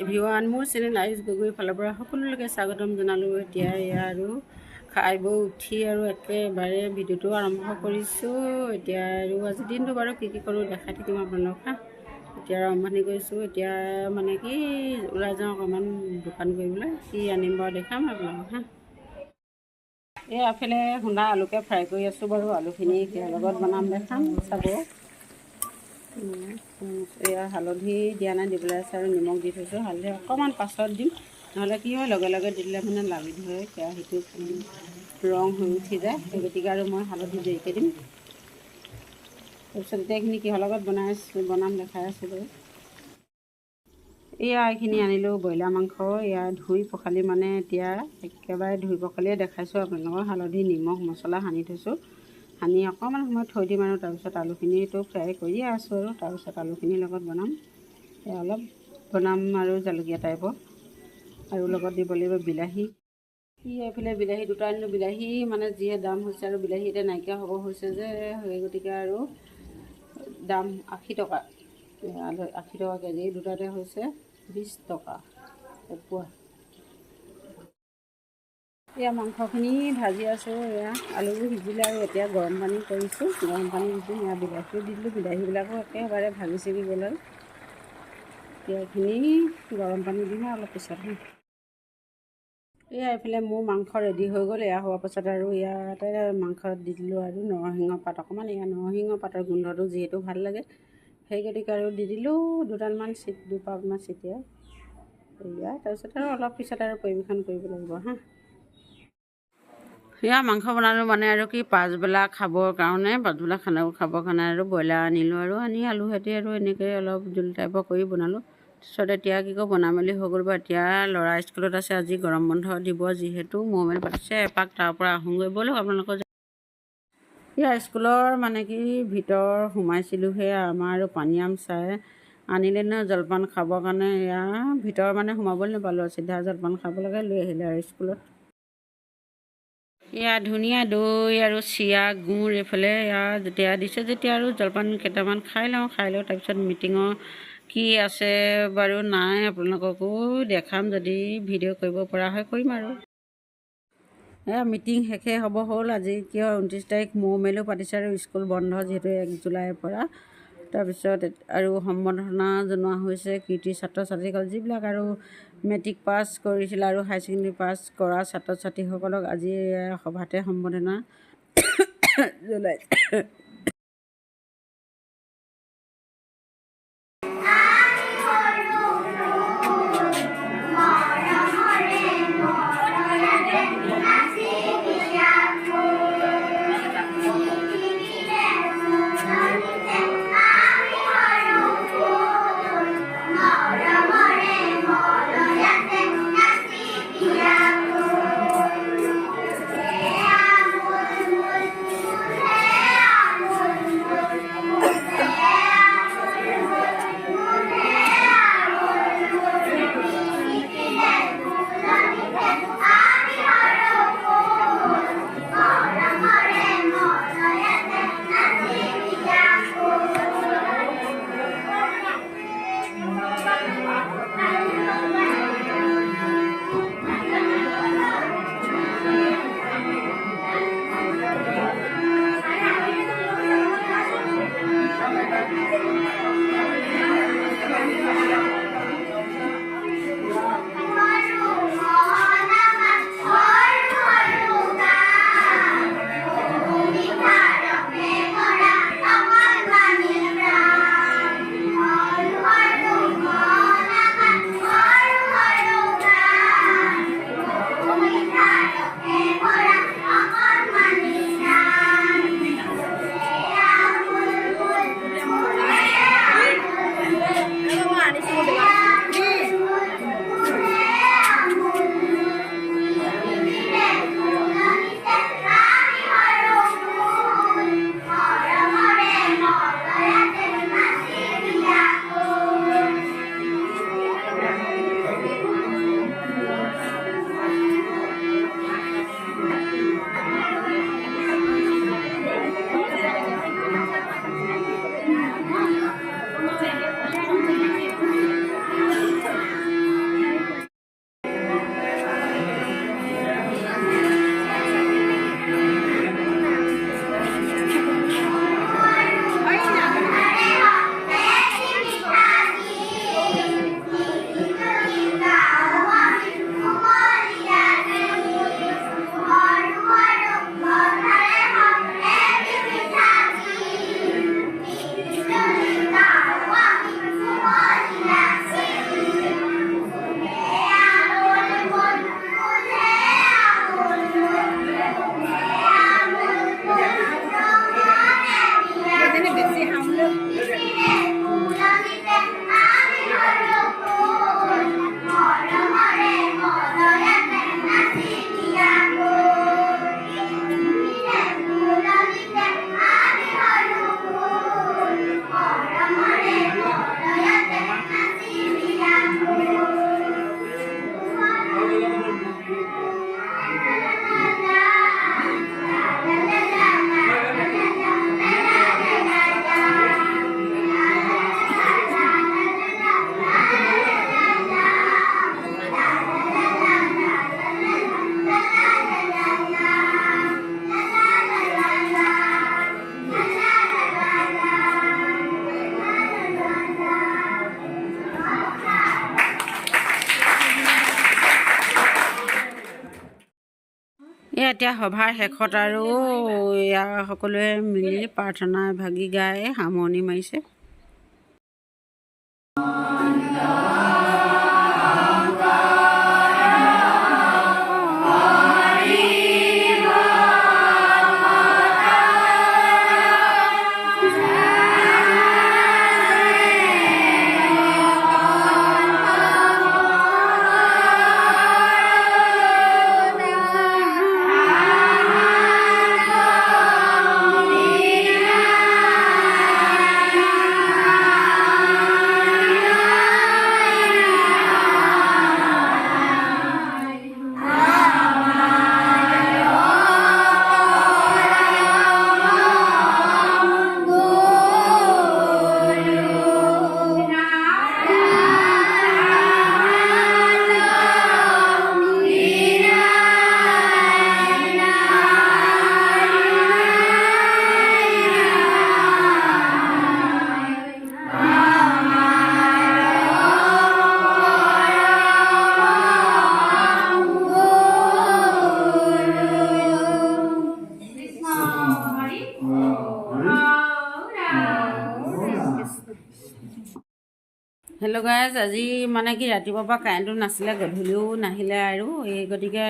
ভিৱান মোৰ চেনেল আয়ুষ গগৈৰ ফালৰ পৰা সকলোলৈকে স্বাগতম জনালোঁ এতিয়া এয়া আৰু খাই বৈ উঠি আৰু একেবাৰে ভিডিঅ'টো আৰম্ভ কৰিছোঁ। এতিয়া আৰু আজিৰ দিনটো বাৰু কি কি কৰোঁ দেখাই থাকিম আপোনালোক হা? এতিয়া আৰম্ভণি কৰিছোঁ এতিয়া মানে কি ওলাই যাওঁ অকণমান দোকান কৰিবলৈ কি আনিম বাৰু দেখাম আপোনালোক হা? এই এফালে খুন্দা আলুকে ফ্ৰাই কৰি আছোঁ বাৰু আলুখিনি লগত বনাম দেখাম চাব। এয়া হালধি দিয়া নাই দিবলৈ আছে আৰু নিমখ দি থৈছোঁ। হালধি অকণমান পাছত দিম নহ'লে কি হয় লগে লগে দিলে মানে লাগি ধৰে কেৰাহীটো ৰং হৈ উঠি যায়। সেই গতিকে আৰু মই হালধি দেৰিকৈ দিম। তাৰপিছত এতিয়া এইখিনি কিহৰ লগত বনাই বনাম দেখাই আছোঁ বাৰু। এয়া এইখিনি আনিলোঁ ব্ৰইলাৰ মাংস এয়া ধুই পখালি মানে এতিয়া একেবাৰে ধুই পখালিয়ে দেখাইছোঁ। আপোনালোকক হালধি নিমখ মছলা সানি থৈছোঁ। সানি অকণমান সময় থৈ দিম আৰু তাৰপিছত আলুখিনিতো ফ্ৰাই কৰিয়ে আছোঁ আৰু তাৰপিছত আলুখিনিৰ লগত বনাম। অলপ বনাম আৰু জালুকীয়া টাইপৰ আৰু লগত দিব লাগিব বিলাহী। ই এইফালে বিলাহী দুটা আনিলোঁ বিলাহী মানে যিহে দাম হৈছে আৰু বিলাহী এতিয়া নাইকিয়া হ'ব হৈছে যে সেই গতিকে আৰু দাম আশী টকা। আলু আশী টকা কেজি দুটাতে হৈছে বিছ টকা। এপোৱা এয়া মাংসখিনি ভাজি আছোঁ এয়া আলুবোৰ সিজিলে আৰু এতিয়া গৰম পানী কৰিছোঁ। গৰম পানী দিছোঁ এয়া বিলাহীও দি দিলোঁ। বিলাহীবিলাকো একেবাৰে ভাগি ছিগি গ'ল আৰু এতিয়া এইখিনি গৰম পানী দিম অলপ পিছত। এয়া এইফালে মোৰ মাংস ৰেডি হৈ গ'ল। এয়া হোৱাৰ পাছত আৰু ইয়াতে মাংসত দি দিলোঁ আৰু নৰসিংহ পাত। অকণমান এয়া নৰসিংহ পাতৰ গোন্ধটো যিহেতু ভাল লাগে সেই গতিকে আৰু দি দিলোঁ। দুডালমান চিট দুপাকমান চিটিয়াই। এয়া তাৰপিছত আৰু অলপ পিছত আৰু পৰিৱেশন কৰিব লাগিব হা। এয়া মাংস বনালোঁ মানে আৰু কি পাছবেলা খাবৰ কাৰণে পাছবেলা খানা খাবৰ কাৰণে আৰু ব্ৰইলাৰ আনিলোঁ আৰু আনি আলু সৈতে আৰু এনেকৈ অলপ জোল টাইপৰ কৰি বনালোঁ। তাৰপিছত এতিয়া কি কয় বনাই মেলি হৈ গ'ল বাৰু। এতিয়া ল'ৰা স্কুলত আছে আজি গৰম বন্ধ দিব যিহেতু ম'মেণ্ট পাতিছে এপাক তাৰ পৰা আহোঁগৈ। ব'লক আপোনালোকৰ এয়া স্কুলৰ মানে কি ভিতৰ সোমাইছিলোঁহে আমাৰ আৰু পানীয়াম চাই আনিলে ন জলপান খাবৰ কাৰণে। এয়া ভিতৰ মানে সোমাবলৈ নাপালোঁ চিধা জলপান খাবলৈকে লৈ আহিলে আৰু স্কুলত। এয়া ধুনীয়া দৈ আৰু চিৰা গুড় এইফালে এয়া যেতিয়া দিছে যেতিয়া আৰু জলপান কেইটামান খাই লওঁ খাই লওঁ তাৰপিছত মিটিঙৰ কি আছে বাৰু নাই আপোনালোককো দেখাম যদি ভিডিঅ' কৰিব পৰা হয় কৰিম আৰু। এয়া মিটিং শেষে হ'ব হ'ল আজি কিয় ঊনত্ৰিছ তাৰিখ মৌ মেলো পাতিছে আৰু স্কুল বন্ধ যিহেতু এক জুলাইৰ পৰা। তাৰপিছত আৰু সম্বৰ্ধনা জনোৱা হৈছে কৃতি ছাত্ৰ ছাত্ৰীসকল যিবিলাক আৰু মেট্ৰিক পাছ কৰিছিল আৰু হাই ছেকেণ্ডেৰী পাছ কৰা ছাত্ৰ ছাত্ৰীসকলক আজি সভাতে সম্বৰ্ধনা জনাইছে এতিয়া সভাৰ শেষত আৰু এয়া সকলোৱে মিলি প্ৰাৰ্থনা ভাগি গাই সামৰণি মাৰিছে। হেল্ল' গাইজ আজি মানে কি ৰাতিপুৱাৰ পৰা কাৰেণ্টটো নাছিলে গধূলিও নাহিলে আৰু। এই গতিকে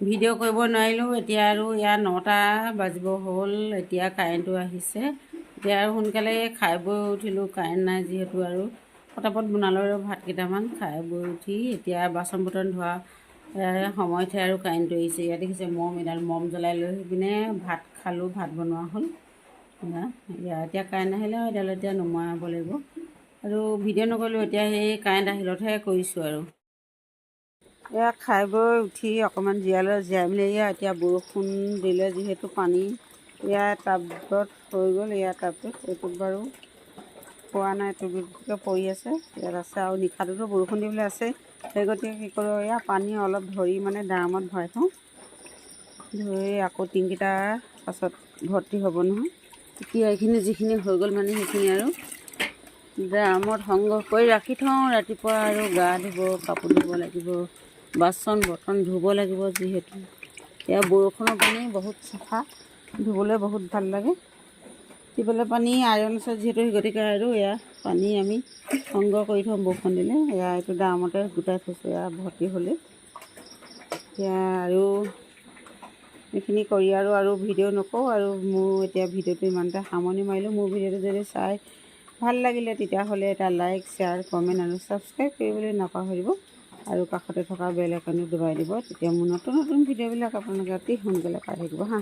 ভিডিঅ' কৰিব নোৱাৰিলোঁ। এতিয়া আৰু ইয়াত নটা বাজিব হ'ল। এতিয়া কাৰেণ্টটো আহিছে। এতিয়া আৰু সোনকালে খাই বৈ উঠিলোঁ। কাৰেণ্ট নাই যিহেতু আৰু। পটাপট বনালোঁ আৰু ভাত কেইটামান। খাই বৈ উঠি এতিয়া বাচন বৰ্তন ধোৱা সময়তহে আৰু কাৰেণ্টটো আহিছে। ইয়াত দেখিছে মম এডাল মম জ্বলাই লৈ পিনে ভাত খালোঁ। ভাত বনোৱা হ'ল। এয়া এতিয়া কাৰেণ্ট আহিলে আৰু এতিয়া নুমাব লাগিব। আৰু ভিডিঅ' নকৰিলোঁ এতিয়া সেই কাৰেণ্ট আহিলতহে কৰিছোঁ আৰু। এয়া খাই বৈ উঠি অকণমান জীয়ালৈ জীয়াই মেলি এয়া এতিয়া বৰষুণ দিলে যিহেতু পানী। এয়া টাবত হৈ গ'ল এয়া টাবটোত এইটোত বাৰু পোৱা নাই টুকুৰটুকুৰকৈ পৰি আছে। ইয়াত আছে আৰু নিশাটোতো বৰষুণ দিবলৈ আছে সেই গতিকে কি কৰোঁ এয়া পানী অলপ ধৰি মানে ড্ৰামত ভৰাই থওঁ। ধৰি আকৌ টিংকেইটা পাছত ভৰ্তি হ'ব নহয়। এতিয়া এইখিনি যিখিনি হৈ গ'ল মানে সেইখিনি আৰু। ড্ৰামত সংগ্ৰহ কৰি ৰাখি থওঁ ৰাতিপুৱা আৰু গা ধুব কাপোৰ ধুব লাগিব বাচন বৰ্তন ধুব লাগিব যিহেতু। এয়া বৰষুণৰ পানী বহুত চাফা ধুবলৈ বহুত ভাল লাগে। টিউবেলৰ পানী আইৰণ আছে যিহেতু গতিকে আৰু এয়া পানী আমি সংগ্ৰহ কৰি থওঁ বৰষুণ দিলে। এয়া এইটো ড্ৰামতে গোটাই থৈছোঁ এয়া ভৰ্তি হ'লে। এতিয়া আৰু এইখিনি কৰি আৰু আৰু ভিডিঅ' নকৰোঁ আৰু মোৰ এতিয়া ভিডিঅ'টো ইমানতে সামৰণি মাৰিলোঁ। মোৰ ভিডিঅ'টো যদি চাই ভালো লাগিলে তেতিয়াহ'লে এটা লাইক শ্বেয়াৰ কমেণ্ট আৰু ছাবস্ক্ৰাইব কৰিবলৈ নাপাহৰিব। আৰু কাষতে থকা বেল আইকনটো দবাই দিব, তেতিয়া মোৰ নতুন নতুন ভিডিঅ'বিলাক আপোনালোকে অতি সোনকালে পাই থাকিব, হা।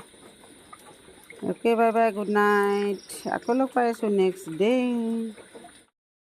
Okay bye bye good night আকৌ লগ পাই আছোঁ নেক্সট ডে'